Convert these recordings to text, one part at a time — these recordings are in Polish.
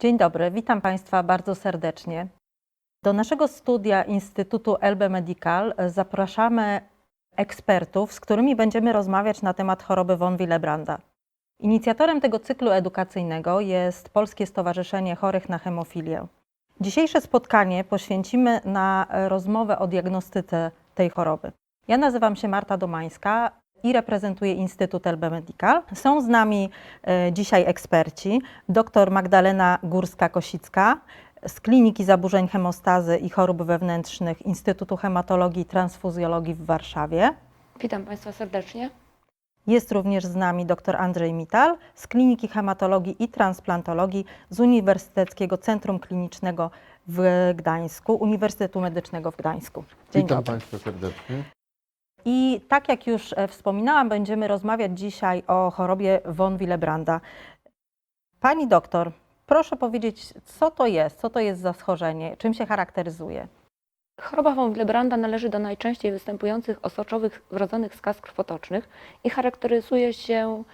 Dzień dobry, witam Państwa bardzo serdecznie. Do naszego studia Instytutu LB Medical zapraszamy ekspertów, z którymi będziemy rozmawiać na temat choroby von Willebranda. Inicjatorem tego cyklu edukacyjnego jest Polskie Stowarzyszenie Chorych na Hemofilię. Dzisiejsze spotkanie poświęcimy na rozmowę o diagnostyce tej choroby. Ja nazywam się Marta Domańska i reprezentuję Instytut LB Medical. Są z nami e, dzisiaj eksperci, dr Magdalena Górska-Kosicka z Kliniki Zaburzeń Hemostazy i Chorób Wewnętrznych Instytutu Hematologii i Transfuzjologii w Warszawie. Witam Państwa serdecznie. Jest również z nami dr Andrzej Mital z Kliniki Hematologii i Transplantologii z Uniwersyteckiego Centrum Klinicznego w Gdańsku, Uniwersytetu Medycznego w Gdańsku. Dzień Witam dobry. Państwa serdecznie. I tak jak już e, wspominałam, będziemy rozmawiać dzisiaj o chorobie von Willebranda. Pani doktor, proszę powiedzieć, co to jest, co to jest za schorzenie, czym się charakteryzuje? Choroba von Willebranda należy do najczęściej występujących osoczowych wrodzonych skaz krwotocznych i charakteryzuje się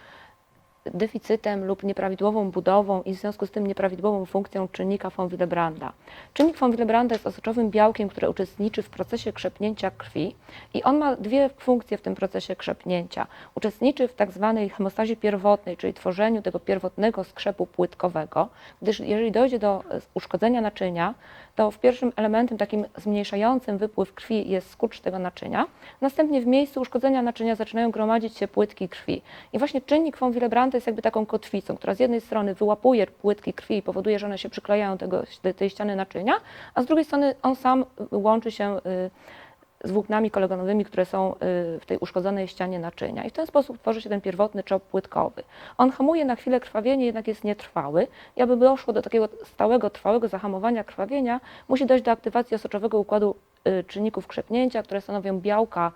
deficytem lub nieprawidłową budową i w związku z tym nieprawidłową funkcją czynnika von Willebranda. Czynnik von Willebranda jest osoczowym białkiem, które uczestniczy w procesie krzepnięcia krwi i on ma dwie funkcje w tym procesie krzepnięcia. Uczestniczy w tak zwanej hemostazie pierwotnej, czyli tworzeniu tego pierwotnego skrzepu płytkowego, gdyż jeżeli dojdzie do e, uszkodzenia naczynia, to w pierwszym elementem takim zmniejszającym wypływ krwi jest skurcz tego naczynia. Następnie w miejscu uszkodzenia naczynia zaczynają gromadzić się płytki krwi. I właśnie czynnik von Willebranda jest jakby taką kotwicą, która z jednej strony wyłapuje płytki krwi i powoduje, że one się przyklejają tego, tej ściany naczynia, a z drugiej strony on sam łączy się y, z włóknami kolegonowymi, które są y, w tej uszkodzonej ścianie naczynia. I w ten sposób tworzy się ten pierwotny czop płytkowy. On hamuje na chwilę krwawienie, jednak jest nietrwały. I aby doszło do takiego stałego, trwałego zahamowania krwawienia, musi dojść do aktywacji osoczowego układu y, czynników krzepnięcia, które stanowią białka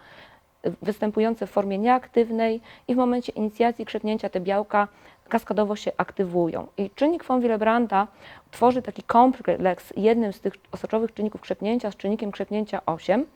występujące w formie nieaktywnej i w momencie inicjacji krzepnięcia te białka kaskadowo się aktywują. I czynnik von Willebranda tworzy taki kompleks jednym z tych osoczowych czynników krzepnięcia z czynnikiem krzepnięcia 8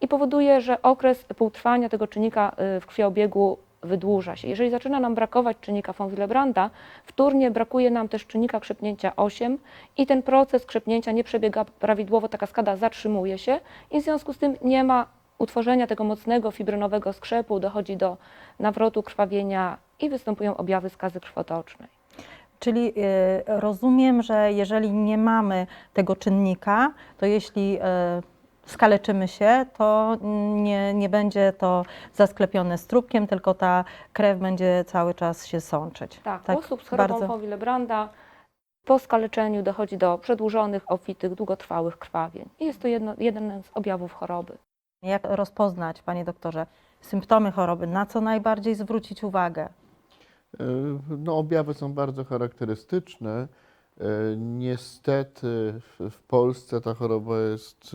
i powoduje, że okres półtrwania tego czynnika y, w krwiobiegu wydłuża się. Jeżeli zaczyna nam brakować czynnika von Willebranda, wtórnie brakuje nam też czynnika krzepnięcia 8 i ten proces krzepnięcia nie przebiega prawidłowo, ta kaskada zatrzymuje się i w związku z tym nie ma utworzenia tego mocnego fibrynowego skrzepu, dochodzi do nawrotu krwawienia i występują objawy skazy krwotocznej. Czyli y, rozumiem, że jeżeli nie mamy tego czynnika, to jeśli y, skaleczymy się, to nie, nie będzie to zasklepione strupkiem, tylko ta krew będzie cały czas się sączyć. Tak, u osób z chorobą bardzo- Willebranda po skaleczeniu dochodzi do przedłużonych, obfitych, długotrwałych krwawień. I jest to jedno, jeden z objawów choroby. Jak rozpoznać, panie doktorze, symptomy choroby, na co najbardziej zwrócić uwagę? E, No, objawy są bardzo charakterystyczne. E, Niestety w- Polsce ta choroba jest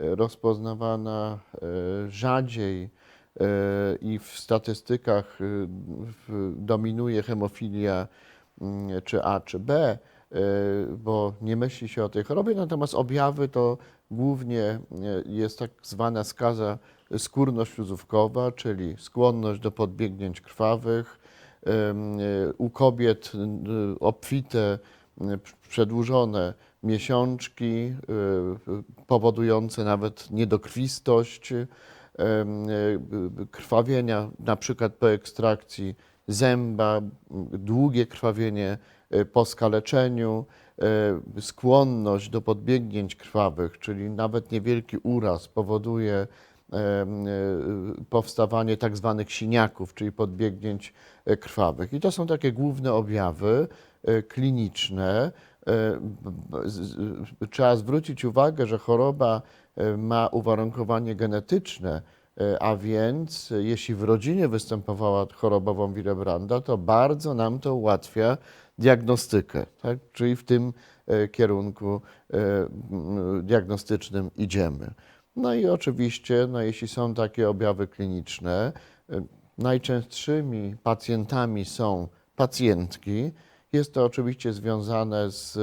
e, rozpoznawana rzadziej i w statystykach dominuje hemofilia mm, czy A czy B, bo nie myśli się o tej chorobie, natomiast objawy to głównie e, jest tak zwana skaza skórno-śluzówkowa, czyli skłonność do podbiegnięć krwawych, e, u kobiet e, obfite, przedłużone miesiączki, powodujące nawet niedokrwistość, krwawienia na przykład po ekstrakcji zęba, długie krwawienie po skaleczeniu, e, skłonność do podbiegnięć krwawych, czyli nawet niewielki uraz powoduje e, powstawanie tak zwanych siniaków, czyli podbiegnięć krwawych. I to są takie główne objawy kliniczne. Trzeba zwrócić uwagę, że choroba ma uwarunkowanie genetyczne, a więc e, jeśli w rodzinie występowała choroba von Willebranda, to bardzo nam to ułatwia diagnostykę, tak? czyli w tym e, kierunku e, diagnostycznym idziemy. No i oczywiście, no jeśli są takie objawy kliniczne, e, najczęstszymi pacjentami są pacjentki. Jest to oczywiście związane z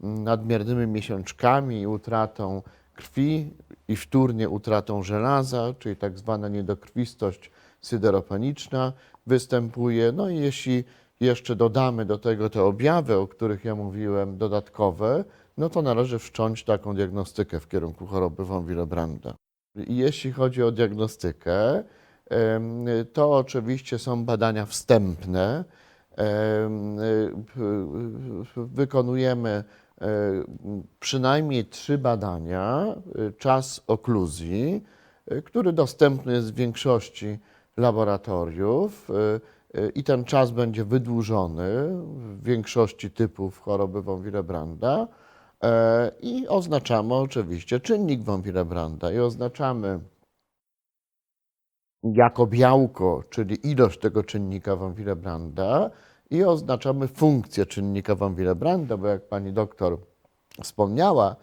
nadmiernymi miesiączkami i utratą krwi i wtórnie utratą żelaza, czyli tak zwana niedokrwistość syderopaniczna występuje. No i jeśli jeszcze dodamy do tego te objawy, o których ja mówiłem, dodatkowe, no to należy wszcząć taką diagnostykę w kierunku choroby von Willebranda. Jeśli chodzi o diagnostykę, to oczywiście są badania wstępne. Wykonujemy przynajmniej trzy badania. y, Czas okluzji, y, który dostępny jest w większości laboratoriów y, i ten czas będzie wydłużony w większości typów choroby von Willebranda. E, I oznaczamy oczywiście czynnik von Willebranda i oznaczamy jako białko, czyli ilość tego czynnika von Willebranda i oznaczamy funkcję czynnika von Willebranda, bo jak pani doktor wspomniała,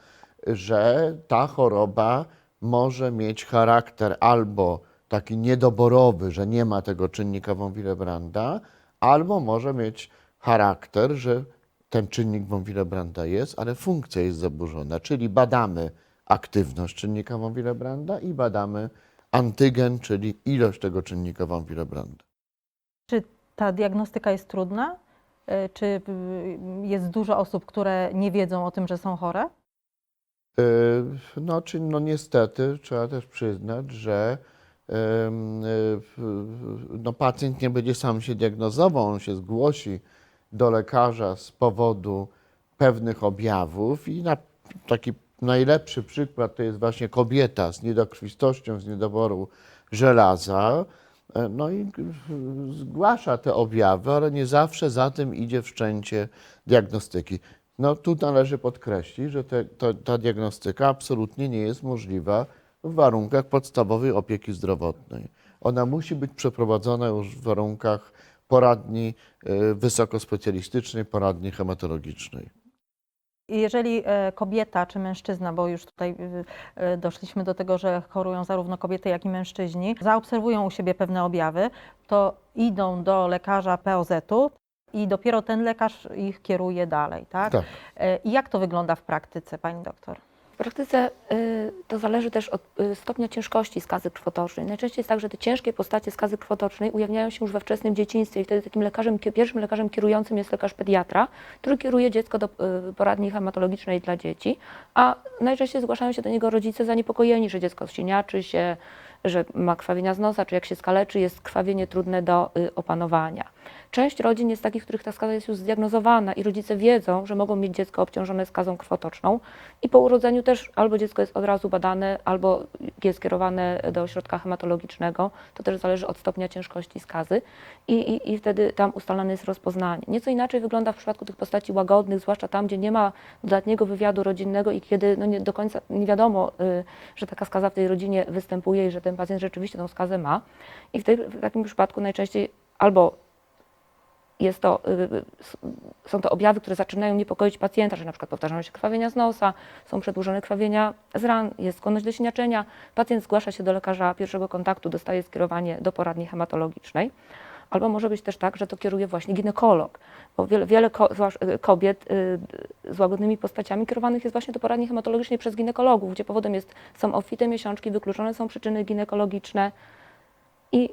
że ta choroba może mieć charakter albo taki niedoborowy, że nie ma tego czynnika von Willebranda, albo może mieć charakter, że ten czynnik von Willebranda jest, ale funkcja jest zaburzona, czyli badamy aktywność czynnika von Willebranda i badamy antygen, czyli ilość tego czynnika von Willebranda. Ta diagnostyka jest trudna? Y, Czy y, jest dużo osób, które nie wiedzą o tym, że są chore? Yy, No, czy, no niestety trzeba też przyznać, że no, pacjent nie będzie sam się diagnozował, on się zgłosi do lekarza z powodu pewnych objawów i na, taki najlepszy przykład to jest właśnie kobieta z niedokrwistością, z niedoboru żelaza. E, No i zgłasza te objawy, ale nie zawsze za tym idzie wszczęcie diagnostyki. No tu należy podkreślić, że te, to, ta diagnostyka absolutnie nie jest możliwa w warunkach podstawowej opieki zdrowotnej. Ona musi być przeprowadzona już w warunkach poradni y, wysokospecjalistycznej, poradni hematologicznej. Jeżeli e, kobieta czy mężczyzna, bo już tutaj y, doszliśmy do tego, że chorują zarówno kobiety, jak i mężczyźni, zaobserwują u siebie pewne objawy, to idą do lekarza POZ-u i dopiero ten lekarz ich kieruje dalej, tak? Tak. E, I jak to wygląda w praktyce, pani doktor? Praktyce y, to zależy też od y, stopnia ciężkości skazy krwotocznej. Najczęściej jest tak, że te ciężkie postacie skazy krwotocznej ujawniają się już we wczesnym dzieciństwie i wtedy takim lekarzem, pierwszym lekarzem kierującym jest lekarz pediatra, który kieruje dziecko do y, poradni hematologicznej dla dzieci, a najczęściej zgłaszają się do niego rodzice zaniepokojeni, że dziecko ścieniaczy się, że ma krwawienia z nosa, czy jak się skaleczy, jest krwawienie trudne do opanowania. Część rodzin jest takich, których ta skaza jest już zdiagnozowana i rodzice wiedzą, że mogą mieć dziecko obciążone skazą krwotoczną i po urodzeniu też albo dziecko jest od razu badane, albo jest skierowane do ośrodka hematologicznego. To też zależy od stopnia ciężkości skazy i, i, i wtedy tam ustalane jest rozpoznanie. Nieco inaczej wygląda w przypadku tych postaci łagodnych, zwłaszcza tam, gdzie nie ma dodatniego wywiadu rodzinnego i kiedy no nie do końca nie wiadomo, y, że taka skaza w tej rodzinie występuje i że ten pacjent rzeczywiście tą skazę ma. I w, tej, w takim przypadku najczęściej albo jest to, y, y, są to objawy, które zaczynają niepokoić pacjenta, że na przykład powtarzają się krwawienia z nosa, są przedłużone krwawienia z ran, jest skłonność do siniaczenia. Pacjent zgłasza się do lekarza pierwszego kontaktu, dostaje skierowanie do poradni hematologicznej. Albo może być też tak, że to kieruje właśnie ginekolog, bo wiele, wiele y, kobiet z łagodnymi postaciami kierowanych jest właśnie do poradni hematologicznej przez ginekologów, gdzie powodem jest, są obfite miesiączki, wykluczone są przyczyny ginekologiczne i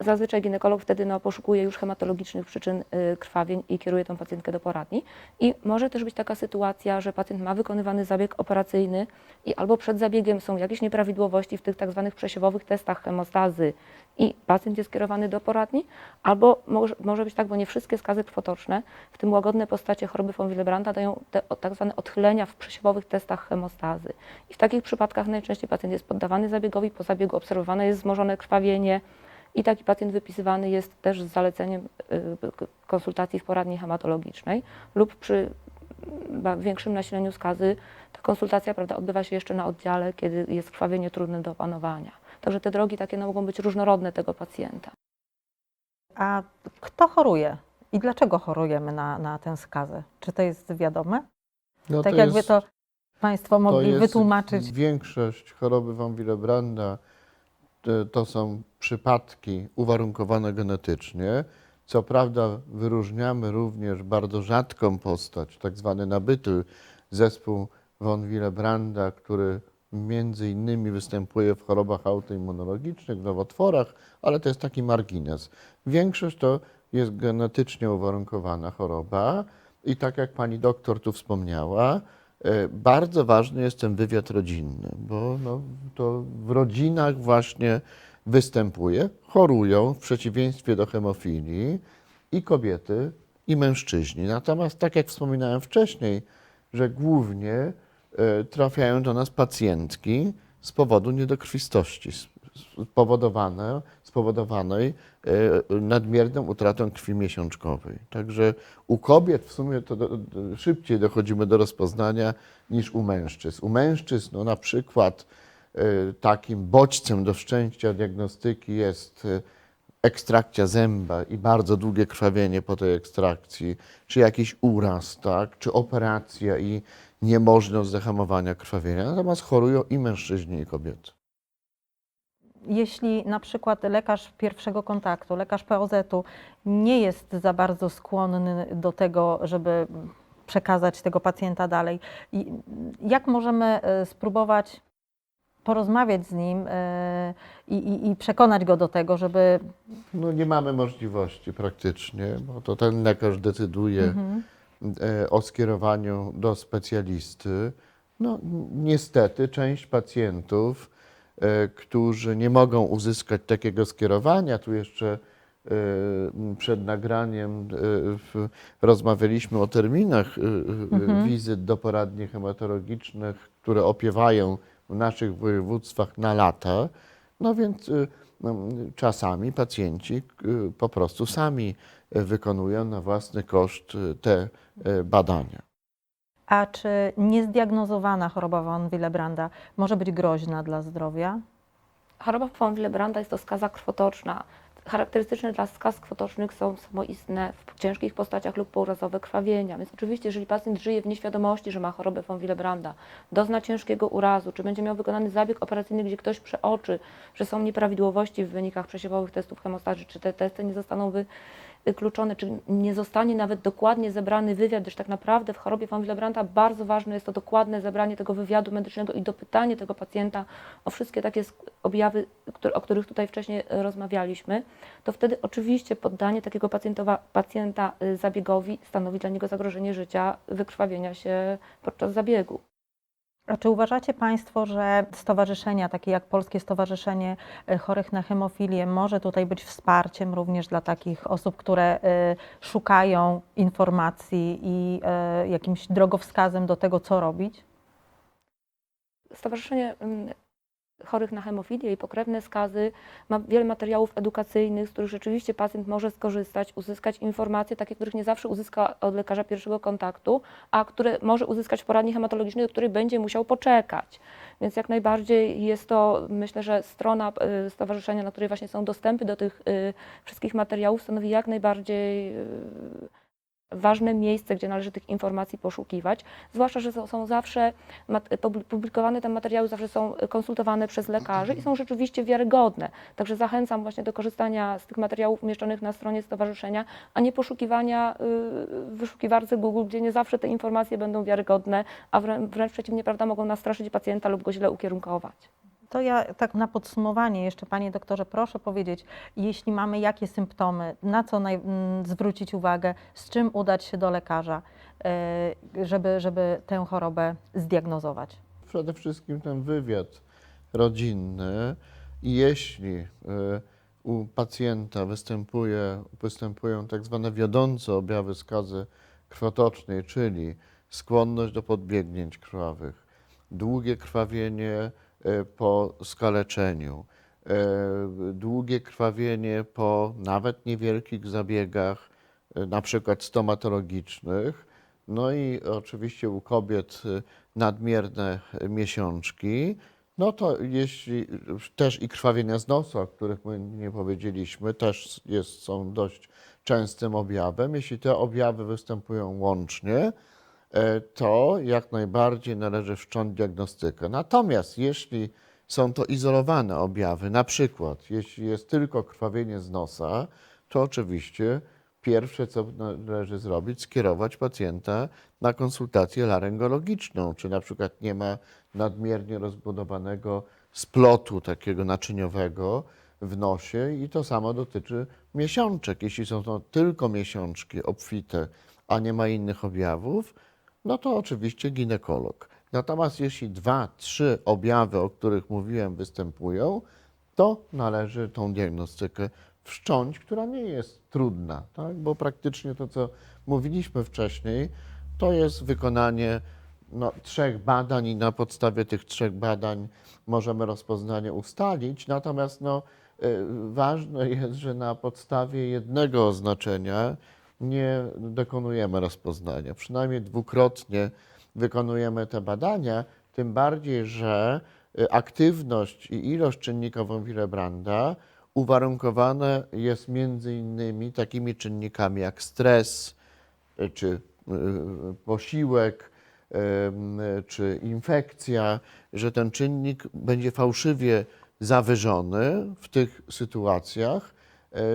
Zazwyczaj ginekolog wtedy no, poszukuje już hematologicznych przyczyn y, krwawień i kieruje tą pacjentkę do poradni. I może też być taka sytuacja, że pacjent ma wykonywany zabieg operacyjny i albo przed zabiegiem są jakieś nieprawidłowości w tych tak zwanych przesiewowych testach hemostazy i pacjent jest kierowany do poradni, albo może, może być tak, bo nie wszystkie skazy krwotoczne, w tym łagodne postacie choroby von Willebranda dają te tak zwane odchylenia w przesiewowych testach hemostazy. I w takich przypadkach najczęściej pacjent jest poddawany zabiegowi, po zabiegu obserwowane jest wzmożone krwawienie, i taki pacjent wypisywany jest też z zaleceniem y, konsultacji w poradni hematologicznej lub przy większym nasileniu skazy ta konsultacja prawda, odbywa się jeszcze na oddziale, kiedy jest krwawienie trudne do opanowania. Także te drogi takie no, mogą być różnorodne tego pacjenta. A kto choruje i dlaczego chorujemy na, na tę skazę? Czy to jest wiadome? No tak to jakby jest- to Państwo To mogli jest wytłumaczyć. Większość choroby von Willebranda to, są przypadki uwarunkowane genetycznie. Co prawda wyróżniamy również bardzo rzadką postać, tak zwany nabyty zespół von Willebranda, który między innymi występuje w chorobach autoimmunologicznych, w nowotworach, ale to jest taki margines. Większość to jest genetycznie uwarunkowana choroba i tak jak pani doktor tu wspomniała, bardzo ważny jest ten wywiad rodzinny, bo no, to w rodzinach właśnie występuje, chorują w przeciwieństwie do hemofilii i kobiety, i mężczyźni. Natomiast tak jak wspominałem wcześniej, że głównie e, trafiają do nas pacjentki z powodu niedokrwistości spowodowane, spowodowanej e, nadmierną utratą krwi miesiączkowej. Także u kobiet w sumie to do, do, szybciej dochodzimy do rozpoznania niż u mężczyzn. U mężczyzn no, na przykład e, takim bodźcem do szczęścia diagnostyki jest e, ekstrakcja zęba i bardzo długie krwawienie po tej ekstrakcji, czy jakiś uraz, tak, czy operacja i niemożność zahamowania krwawienia. Natomiast chorują i mężczyźni, i kobiety. Jeśli na przykład lekarz pierwszego kontaktu, lekarz POZ-u nie jest za bardzo skłonny do tego, żeby przekazać tego pacjenta dalej, i jak możemy e, spróbować porozmawiać z nim e, i, i, i przekonać go do tego, żeby. No nie mamy możliwości praktycznie, bo to ten lekarz decyduje Mhm. e, o skierowaniu do specjalisty. No niestety część pacjentów, którzy nie mogą uzyskać takiego skierowania, tu jeszcze e, przed nagraniem e, rozmawialiśmy o terminach e, e, Mhm. wizyt do poradni hematologicznych, które opiewają w naszych województwach na lata. No więc czasami pacjenci po prostu sami wykonują na własny koszt te badania. A czy niezdiagnozowana choroba von Willebranda może być groźna dla zdrowia? Choroba von Willebranda jest to skaza krwotoczna. Charakterystyczne dla skaz krwotocznych są samoistne w ciężkich postaciach lub pourazowe krwawienia. Więc oczywiście, jeżeli pacjent żyje w nieświadomości, że ma chorobę von Willebranda, dozna ciężkiego urazu, czy będzie miał wykonany zabieg operacyjny, gdzie ktoś przeoczy, że są nieprawidłowości w wynikach przesiewowych testów hemostazy, czy te testy nie zostaną wy, wykluczone, czy nie zostanie nawet dokładnie zebrany wywiad, gdyż tak naprawdę w chorobie von Willebranda bardzo ważne jest to dokładne zebranie tego wywiadu medycznego i dopytanie tego pacjenta o wszystkie takie objawy, o których tutaj wcześniej e, rozmawialiśmy, to wtedy oczywiście poddanie takiego pacjenta y, zabiegowi stanowi dla niego zagrożenie życia, wykrwawienia się podczas zabiegu. A czy uważacie Państwo, że stowarzyszenia, takie jak Polskie Stowarzyszenie e, Chorych na Hemofilię, może tutaj być wsparciem również dla takich osób, które e, szukają informacji i e, jakimś drogowskazem do tego, co robić? Stowarzyszenie mm, Chorych na Hemofilię i pokrewne skazy ma wiele materiałów edukacyjnych, z których rzeczywiście pacjent może skorzystać, uzyskać informacje, takie, których nie zawsze uzyska od lekarza pierwszego kontaktu, a które może uzyskać w poradni hematologicznej, do której będzie musiał poczekać. Więc jak najbardziej jest to, myślę, że strona y, stowarzyszenia, na której właśnie są dostępy do tych y, wszystkich materiałów, stanowi jak najbardziej y, ważne miejsce, gdzie należy tych informacji poszukiwać. Zwłaszcza, że są, zawsze publikowane te materiały, zawsze są konsultowane przez lekarzy i są rzeczywiście wiarygodne. Także zachęcam właśnie do korzystania z tych materiałów umieszczonych na stronie stowarzyszenia, a nie poszukiwania y, w wyszukiwarce Google, gdzie nie zawsze te informacje będą wiarygodne, a wrę- wręcz przeciwnie, prawda, mogą nastraszyć pacjenta lub go źle ukierunkować. To ja tak na podsumowanie jeszcze, panie doktorze, proszę powiedzieć, jeśli mamy jakie symptomy, na co naj, m, zwrócić uwagę, z czym udać się do lekarza, e, żeby, żeby tę chorobę zdiagnozować? Przede wszystkim ten wywiad rodzinny i jeśli y, u pacjenta występuje, występują tak zwane wiodące objawy skazy krwotocznej, czyli skłonność do podbiegnięć krwawych, długie krwawienie po skaleczeniu, y, długie krwawienie po nawet niewielkich zabiegach, y, na przykład stomatologicznych, no i oczywiście u kobiet nadmierne miesiączki, no to jeśli też i krwawienia z nosa, o których my nie powiedzieliśmy, też jest, są dość częstym objawem. Jeśli te objawy występują łącznie, e, to jak najbardziej należy wszcząć diagnostykę. Natomiast jeśli są to izolowane objawy, na przykład jeśli jest tylko krwawienie z nosa, to oczywiście pierwsze, co należy zrobić, skierować pacjenta na konsultację laryngologiczną, czy na przykład nie ma nadmiernie rozbudowanego splotu takiego naczyniowego, w nosie i to samo dotyczy miesiączek. Jeśli są to tylko miesiączki obfite, a nie ma innych objawów, no to oczywiście ginekolog. Natomiast jeśli dwa, trzy objawy, o których mówiłem, występują, to należy tą diagnostykę wszcząć, która nie jest trudna, tak? bo praktycznie to, co mówiliśmy wcześniej, to jest wykonanie no, trzech badań i na podstawie tych trzech badań możemy rozpoznanie ustalić. Natomiast no, y, ważne jest, że na podstawie jednego oznaczenia nie dokonujemy rozpoznania. Przynajmniej dwukrotnie wykonujemy te badania, tym bardziej, że y, aktywność i ilość czynników von Willebranda uwarunkowane jest między innymi takimi czynnikami jak stres, y, czy y, posiłek, czy infekcja, że ten czynnik będzie fałszywie zawyżony w tych sytuacjach.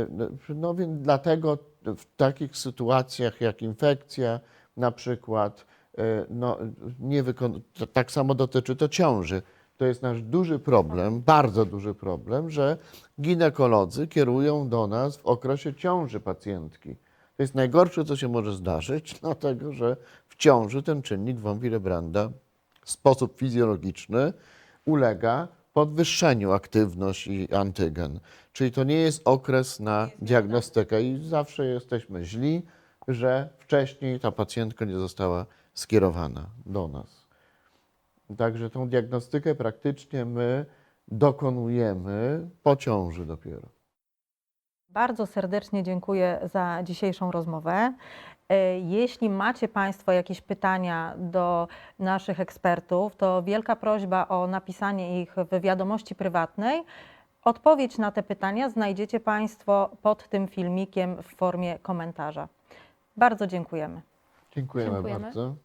No- No więc dlatego w takich sytuacjach jak infekcja na przykład, e, no, nie wykon- tak samo dotyczy to ciąży. To jest nasz duży problem, bardzo duży problem, że ginekolodzy kierują do nas w okresie ciąży pacjentki. To jest najgorsze, co się może zdarzyć, dlatego że w ciąży ten czynnik von Willebranda w sposób fizjologiczny ulega podwyższeniu aktywność i antygen. Czyli to nie jest okres na diagnostykę i zawsze jesteśmy źli, że wcześniej ta pacjentka nie została skierowana do nas. Także tą diagnostykę praktycznie my dokonujemy po ciąży dopiero. Bardzo serdecznie dziękuję za dzisiejszą rozmowę. E, Jeśli macie Państwo jakieś pytania do naszych ekspertów, to wielka prośba o napisanie ich w wiadomości prywatnej. Odpowiedź na te pytania znajdziecie Państwo pod tym filmikiem w formie komentarza. Bardzo dziękujemy. Dziękujemy, Dziękujemy. bardzo.